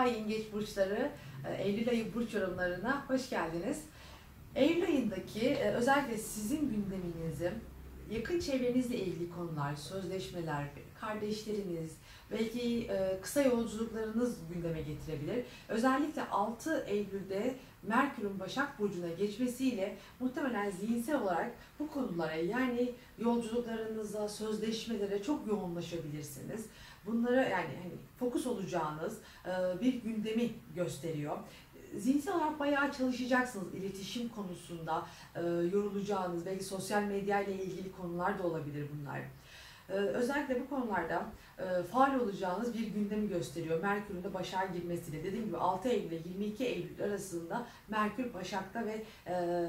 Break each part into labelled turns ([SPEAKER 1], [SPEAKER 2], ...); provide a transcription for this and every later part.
[SPEAKER 1] Merhaba Yengeç Burçları, e, Eylül ayı burç yorumlarına hoş geldiniz. Eylül ayındaki e, özellikle sizin gündeminizin yakın çevrenizle ilgili konular, sözleşmeler, kardeşleriniz, belki e, kısa yolculuklarınız gündeme getirebilir. Özellikle 6 Eylül'de Merkür'ün Başak Burcu'na geçmesiyle muhtemelen zihinsel olarak bu konulara yani yolculuklarınıza, sözleşmelere çok yoğunlaşabilirsiniz. Bunlara yani hani fokus olacağınız e, bir gündemi gösteriyor. Zihinsel olarak bayağı çalışacaksınız iletişim konusunda, e, yorulacağınız, belki sosyal medya ile ilgili konular da olabilir bunlar. E, özellikle bu konularda e, faal olacağınız bir gündemi gösteriyor. Merkür'ün de Başak'a girmesiyle. Dediğim gibi 6 Eylül ile 22 Eylül arasında Merkür Başak'ta ve e,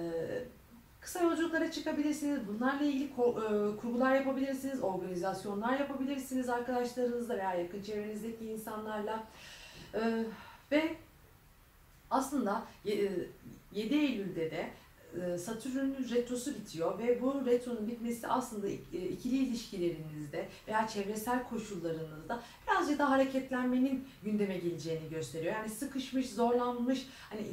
[SPEAKER 1] kısa yolculuklara çıkabilirsiniz. Bunlarla ilgili e, kurgular yapabilirsiniz, organizasyonlar yapabilirsiniz arkadaşlarınızla veya yakın çevrenizdeki insanlarla. E, ve aslında ye- e, 7 Eylül'de de e, Satürn'ün retrosu bitiyor ve bu retronun bitmesi aslında e, ikili ilişkilerinizde veya çevresel koşullarınızda birazcık daha hareketlenmenin gündeme geleceğini gösteriyor. Yani sıkışmış, zorlanmış, hani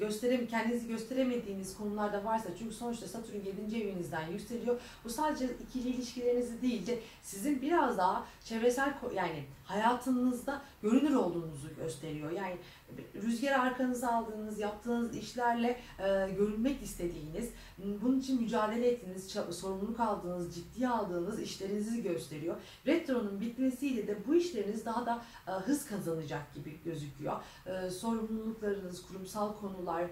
[SPEAKER 1] gösterem kendinizi gösteremediğiniz konularda varsa çünkü sonuçta Satürn 7. evinizden yükseliyor. Bu sadece ikili ilişkilerinizi değil de sizin biraz daha çevresel yani hayatınızda görünür olduğunuzu gösteriyor. Yani rüzgarı arkanıza aldığınız, yaptığınız işlerle e, görünmek istediğiniz, bunun için mücadele ettiğiniz, sorumluluk aldığınız, ciddiye aldığınız işlerinizi gösteriyor. Retronun bitmesiyle de bu işleriniz daha da e, hız kazanacak gibi gözüküyor. E, sorumluluklarınız, kurumsal konular,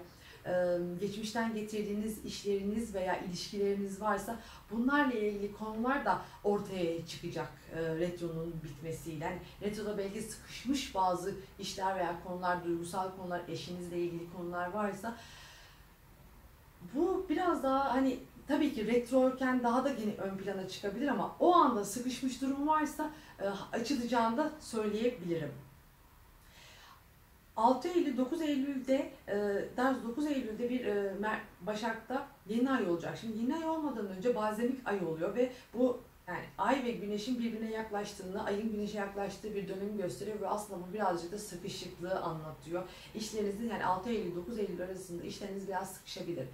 [SPEAKER 1] geçmişten getirdiğiniz işleriniz veya ilişkileriniz varsa bunlarla ilgili konular da ortaya çıkacak retronun bitmesiyle. Yani retroda belki sıkışmış bazı işler veya konular, duygusal konular, eşinizle ilgili konular varsa bu biraz daha hani tabii ki retroyken daha da yine ön plana çıkabilir ama o anda sıkışmış durum varsa açılacağını da söyleyebilirim. 6 Eylül, 9 Eylül'de, e, doğrusu 9 Eylül'de bir e, Başak'ta yeni ay olacak. Şimdi yeni ay olmadan önce bazemik ay oluyor ve bu yani ay ve güneşin birbirine yaklaştığını, ayın güneşe yaklaştığı bir dönemi gösteriyor ve aslında bu birazcık da sıkışıklığı anlatıyor. İşlerinizin yani 6 Eylül 9 Eylül arasında işleriniz biraz sıkışabilir.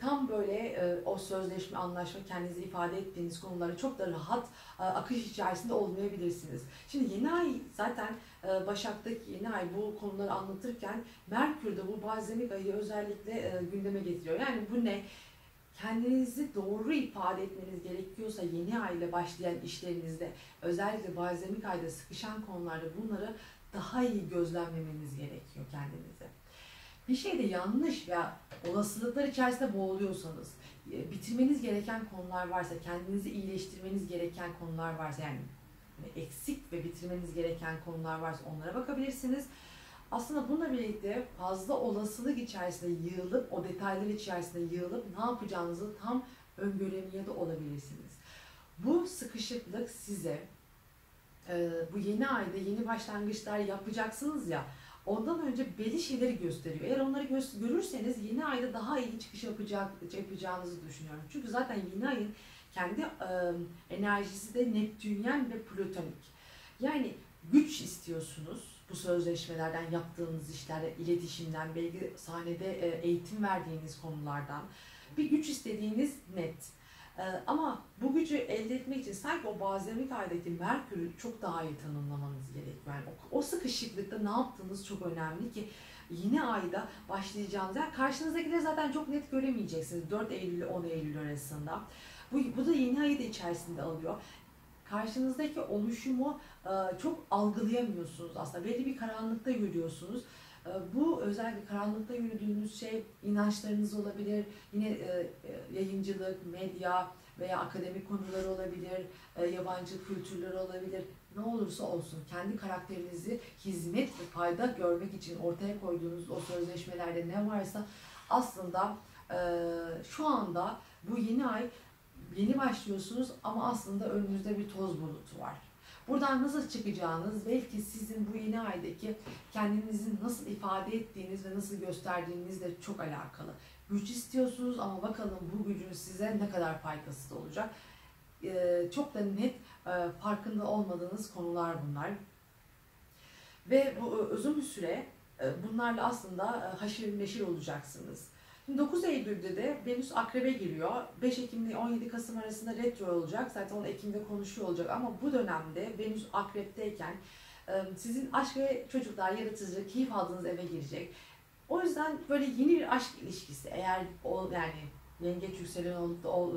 [SPEAKER 1] Tam böyle e, o sözleşme, anlaşma, kendinizi ifade ettiğiniz konuları çok da rahat e, akış içerisinde olmayabilirsiniz. Şimdi yeni ay zaten e, Başak'taki yeni ay bu konuları anlatırken Merkür de bu bazemik ayı özellikle gündeme getiriyor. Yani bu ne? Kendinizi doğru ifade etmeniz gerekiyorsa yeni ay ile başlayan işlerinizde özellikle bazemik ayda sıkışan konularda bunları daha iyi gözlemlemeniz gerekiyor kendinize. Bir şeyde yanlış veya olasılıklar içerisinde boğuluyorsanız, e, bitirmeniz gereken konular varsa, kendinizi iyileştirmeniz gereken konular varsa yani eksik ve bitirmeniz gereken konular varsa onlara bakabilirsiniz. Aslında bununla birlikte fazla olasılık içerisinde yığılıp, o detaylar içerisinde yığılıp ne yapacağınızı tam öngöremiyor da olabilirsiniz. Bu sıkışıklık size e, bu yeni ayda yeni başlangıçlar yapacaksınız ya ondan önce belli şeyleri gösteriyor. Eğer onları gö- görürseniz yeni ayda daha iyi çıkış yapacak, yapacağınızı düşünüyorum. Çünkü zaten yeni ayın kendi e, enerjisi de Neptünyen ve Plütonik. Yani güç istiyorsunuz bu sözleşmelerden, yaptığınız işlerden, iletişimden, belki sahnede e, eğitim verdiğiniz konulardan bir güç istediğiniz net. E, Ama bu gücü elde etmek için sanki o bazemik aydaki Merkür'ü çok daha iyi tanımlamanız gerekiyor. Yani o, o sıkışıklıkta ne yaptığınız çok önemli ki yeni ayda başlayacağınız, yani karşınızdakileri zaten çok net göremeyeceksiniz 4 Eylül ile 10 Eylül arasında. Bu, bu da yeni ayı da içerisinde alıyor. Karşınızdaki oluşumu e, çok algılayamıyorsunuz aslında. Belli bir karanlıkta yürüyorsunuz. E, Bu özellikle karanlıkta yürüdüğünüz şey inançlarınız olabilir, yine e, e, yayıncılık, medya veya akademik konular olabilir, e, yabancı kültürler olabilir. Ne olursa olsun kendi karakterinizi hizmet ve fayda görmek için ortaya koyduğunuz o sözleşmelerde ne varsa aslında şu anda bu yeni ay yeni başlıyorsunuz ama aslında önünüzde bir toz bulutu var. Buradan nasıl çıkacağınız belki sizin bu yeni aydaki kendinizi nasıl ifade ettiğiniz ve nasıl gösterdiğinizle çok alakalı. Güç istiyorsunuz ama bakalım bu gücün size ne kadar faydası olacak. Ee, çok da net e, farkında olmadığınız konular bunlar. Ve bu uzun bir süre e, bunlarla aslında e, haşir neşir olacaksınız. Şimdi 9 Eylül'de de Venüs Akrep'e giriyor. 5 Ekim ile 17 Kasım arasında retro olacak. Zaten onu Ekim'de konuşuyor olacak. Ama bu dönemde Venüs Akrep'teyken e, sizin aşk ve çocuklar, yaratıcı, keyif aldığınız eve girecek. O yüzden böyle yeni bir aşk ilişkisi eğer o yani yengeç yükselen olup da o,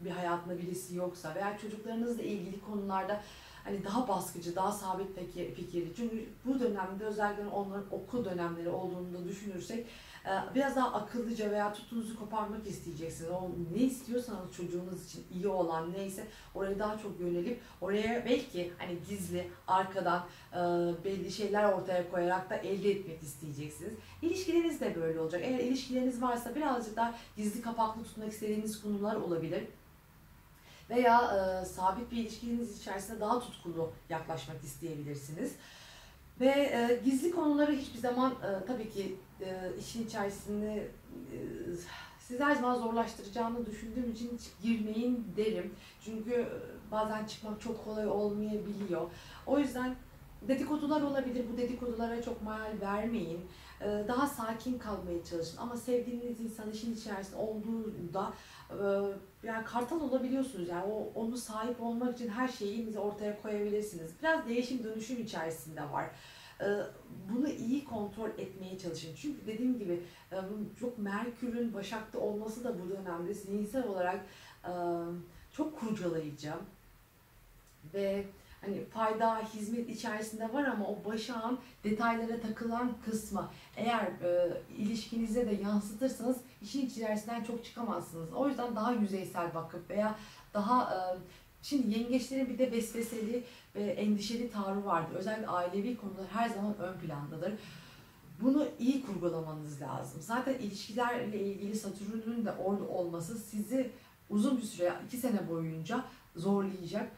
[SPEAKER 1] bir hayatında birisi yoksa veya çocuklarınızla ilgili konularda hani daha baskıcı, daha sabit fikirli. Çünkü bu dönemde özellikle onların okul dönemleri olduğunu da düşünürsek biraz daha akıllıca veya tutunuzu koparmak isteyeceksiniz. O ne istiyorsanız çocuğunuz için iyi olan neyse oraya daha çok yönelip oraya belki hani gizli arkadan e, belli şeyler ortaya koyarak da elde etmek isteyeceksiniz. İlişkileriniz de böyle olacak. Eğer ilişkileriniz varsa birazcık daha gizli kapaklı tutmak istediğiniz konular olabilir veya e, sabit bir ilişkiniz içerisinde daha tutkulu yaklaşmak isteyebilirsiniz. Ve e, gizli konuları hiçbir zaman e, tabii ki e, işin içerisinde e, sizi her zaman zorlaştıracağını düşündüğüm için hiç girmeyin derim. Çünkü e, bazen çıkmak çok kolay olmayabiliyor. O yüzden dedikodular olabilir. Bu dedikodulara çok mal vermeyin. E, daha sakin kalmaya çalışın. Ama sevdiğiniz insan işin içerisinde olduğunda e, yani kartal olabiliyorsunuz. Yani o onu sahip olmak için her şeyi ortaya koyabilirsiniz. Biraz değişim dönüşüm içerisinde var. E, bunu iyi kontrol etmeye çalışın. Çünkü dediğim gibi çok Merkür'ün Başak'ta olması da bu dönemde zihinsel olarak çok kurcalayıcı ve hani fayda, hizmet içerisinde var ama o başağın detaylara takılan kısmı eğer e, ilişkinize de yansıtırsanız işin içerisinden çok çıkamazsınız. O yüzden daha yüzeysel bakıp veya daha e, Şimdi yengeçlerin bir de vesveseli ve endişeli tavrı vardır. Özellikle ailevi konular her zaman ön plandadır. Bunu iyi kurgulamanız lazım. Zaten ilişkilerle ilgili Satürn'ün de orada olması sizi uzun bir süre, iki sene boyunca zorlayacak.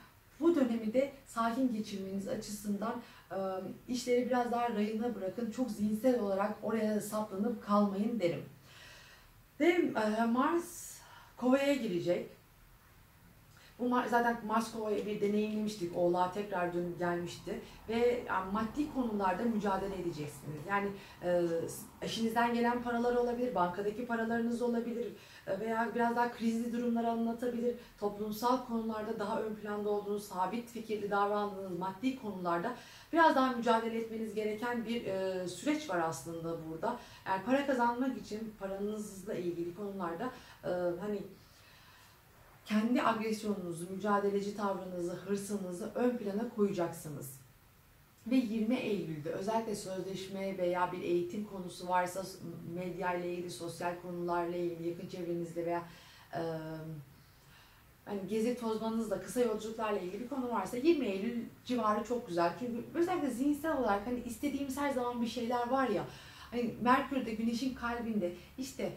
[SPEAKER 1] Bu dönemi de sakin geçirmeniz açısından işleri biraz daha rayına bırakın. Çok zihinsel olarak oraya saplanıp kalmayın derim. Ve Mars Kova'ya girecek. Bu zaten Mars Kova'yı bir deneyimlemiştik. Oğlağa tekrar dönüp gelmişti. Ve yani maddi konularda mücadele edeceksiniz. Yani e, eşinizden gelen paralar olabilir, bankadaki paralarınız olabilir e, veya biraz daha krizli durumları anlatabilir. Toplumsal konularda daha ön planda olduğunuz, sabit fikirli davrandığınız maddi konularda biraz daha mücadele etmeniz gereken bir e, süreç var aslında burada. Yani para kazanmak için paranızla ilgili konularda e, hani kendi agresyonunuzu, mücadeleci tavrınızı, hırsınızı ön plana koyacaksınız. Ve 20 Eylül'de özellikle sözleşme veya bir eğitim konusu varsa medya ile ilgili, sosyal konularla ilgili, yakın çevrenizde veya e, hani gezi tozmanızda, kısa yolculuklarla ilgili bir konu varsa 20 Eylül civarı çok güzel. Çünkü özellikle zihinsel olarak hani istediğimiz her zaman bir şeyler var ya. Hani Merkür'de, Güneş'in kalbinde işte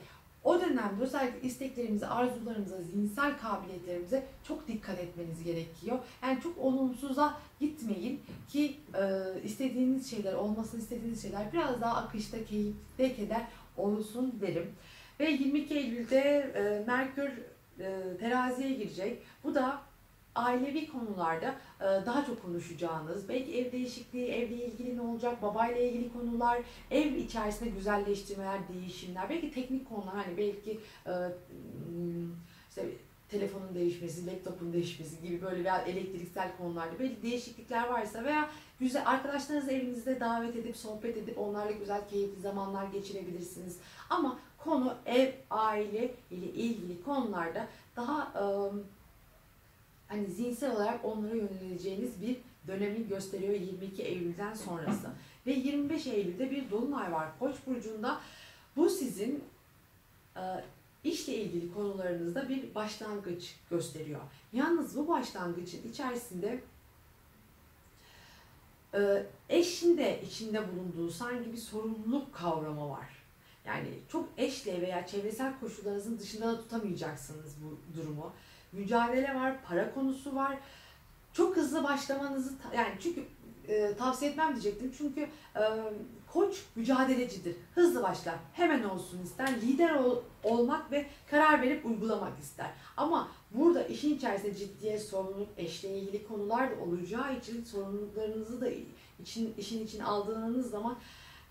[SPEAKER 1] o dönemde özellikle isteklerimize, arzularımıza, zihinsel kabiliyetlerimize çok dikkat etmeniz gerekiyor. Yani çok olumsuza gitmeyin ki e, istediğiniz şeyler, olmasını istediğiniz şeyler biraz daha akışta, keyifte keder olsun derim. Ve 22 Eylül'de e, Merkür e, teraziye girecek. Bu da ailevi konularda e, daha çok konuşacağınız, belki ev değişikliği, evle ilgili ne olacak, babayla ilgili konular, ev içerisinde güzelleştirmeler, değişimler, belki teknik konular, hani belki e, hmm, işte telefonun değişmesi, laptopun değişmesi gibi böyle veya elektriksel konularda belki değişiklikler varsa veya güzel arkadaşlarınızı evinizde davet edip sohbet edip onlarla güzel keyifli zamanlar geçirebilirsiniz. Ama konu ev, aile ile ilgili konularda daha ıı, hani zihinsel olarak onlara yöneleceğiniz bir dönemi gösteriyor 22 Eylül'den sonrası. Ve 25 Eylül'de bir dolunay var Koç burcunda. Bu sizin e, işle ilgili konularınızda bir başlangıç gösteriyor. Yalnız bu başlangıcın içerisinde e, eşin de içinde bulunduğu sanki bir sorumluluk kavramı var. Yani çok eşle veya çevresel koşullarınızın dışında da tutamayacaksınız bu durumu mücadele var, para konusu var. Çok hızlı başlamanızı yani çünkü e, tavsiye etmem diyecektim. Çünkü e, koç mücadelecidir. Hızlı başlar. Hemen olsun ister. Lider ol- olmak ve karar verip uygulamak ister. Ama burada işin içerisinde ciddiye sorumluluk, eşle ilgili konular da olacağı için sorumluluklarınızı da için, işin içine aldığınız zaman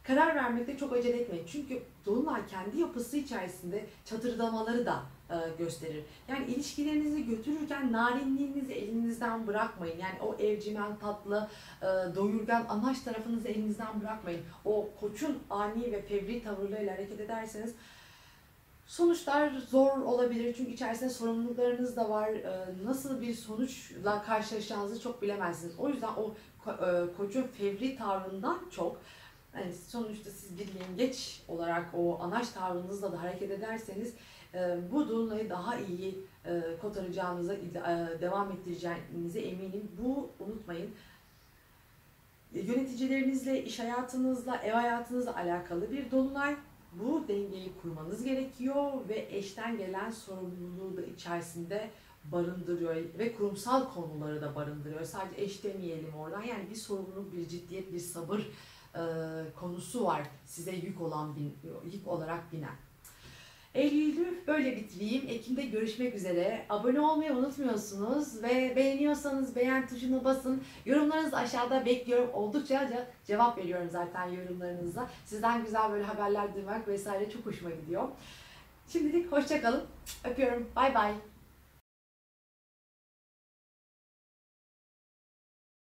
[SPEAKER 1] karar vermekte çok acele etmeyin. Çünkü Dolunay kendi yapısı içerisinde çatırdamaları da e, gösterir. Yani ilişkilerinizi götürürken narinliğinizi elinizden bırakmayın. Yani o evcimen, tatlı, e, doyurgan, anaç tarafınızı elinizden bırakmayın. O koçun ani ve fevri tavırlarıyla hareket ederseniz sonuçlar zor olabilir. Çünkü içerisinde sorumluluklarınız da var. E, nasıl bir sonuçla karşılaşacağınızı çok bilemezsiniz. O yüzden o e, koçun fevri tavrından çok yani sonuçta siz bir yengeç olarak o anaç tavrınızla da hareket ederseniz e, bu dolunayı daha iyi e, kotaracağınıza, e, devam ettireceğinize eminim. Bu unutmayın. Yöneticilerinizle, iş hayatınızla, ev hayatınızla alakalı bir dolunay. Bu dengeyi kurmanız gerekiyor ve eşten gelen sorumluluğu da içerisinde barındırıyor ve kurumsal konuları da barındırıyor. Sadece eş demeyelim oradan. Yani bir sorumluluk, bir ciddiyet, bir sabır e, konusu var size yük olan bin, yük olarak binen. Eylül'ü böyle bitireyim. Ekim'de görüşmek üzere. Abone olmayı unutmuyorsunuz ve beğeniyorsanız beğen tuşuna basın. Yorumlarınızı aşağıda bekliyorum. Oldukça ce- cevap veriyorum zaten yorumlarınıza. Sizden güzel böyle haberler duymak vesaire çok hoşuma gidiyor. Şimdilik hoşça kalın. Öpüyorum. Bay bay.